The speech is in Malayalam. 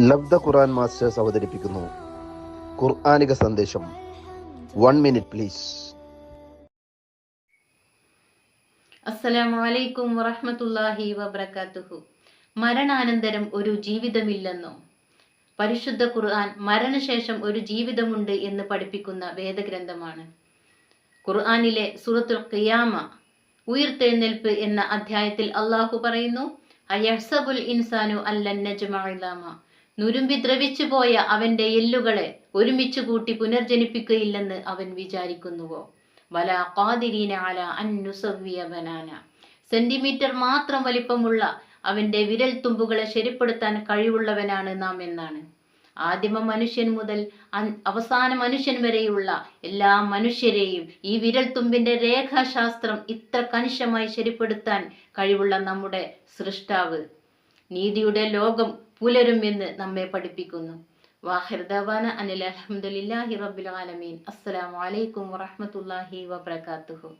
ലബ്ധ ഖുർആൻ മാസ്റ്റേഴ്സ് അവതരിപ്പിക്കുന്നു. ഖുർആാനിക സന്ദേശം. One minute please. അസ്സലാമു അലൈക്കും വറഹ്മത്തുള്ളാഹി വബറകാതുഹു. മരണാനന്തരം ഒരു ജീവിതമില്ലെന്നോ? പരിശുദ്ധ ഖുർആൻ മരണശേഷം ഒരു ജീവിതമുണ്ട് എന്ന് പഠിപ്പിക്കുന്ന വേദഗ്രന്ഥമാണ്. ഖുർആനിലെ സൂറത്തുൽ ഖിയാമ ഉയർത്തെഴുന്നേൽപ്പ് എന്ന അധ്യായത്തിൽ അള്ളാഹു പറയുന്നു അയഹ്സബുൽ ഇൻസാനു അല്ലൻ നജ്മഇലാമ നുരുമ്പി ദ്രവിച്ചു പോയ അവന്റെ എല്ലുകളെ ഒരുമിച്ച് കൂട്ടി പുനർജനിപ്പിക്കുകയില്ലെന്ന് അവൻ വിചാരിക്കുന്നുവോ? വല ഖാദിരീന അല അൻ നുസവ്വിയ ബനാന. സെന്റിമീറ്റർ മാത്രം വലിപ്പമുള്ള അവന്റെ വിരൽ തുമ്പുകളെ ശരിപ്പെടുത്താൻ കഴിവുള്ളവനാണ് നാം എന്നാണ്. ആദിമ മനുഷ്യൻ മുതൽ അവസാന മനുഷ്യൻ വരെയുള്ള എല്ലാ മനുഷ്യരെയും ഈ വിരൽ തുമ്പിന്റെ രേഖാശാസ്ത്രം ഇത്ര കണിശമായി ശരിപ്പെടുത്താൻ കഴിവുള്ള നമ്മുടെ സൃഷ്ടാവ്. നീതിയുടെ ലോകം പുലരും എന്ന് നമ്മെ പഠിപ്പിക്കുന്നു. വാഹിർദാന അനിൽ അലഹമുല്ലാഹി റബ്ബിൽ ആലമീൻ. അസ്സലാമു അലൈക്കും വറഹ്മത്തുള്ളാഹി വബറകാതുഹു.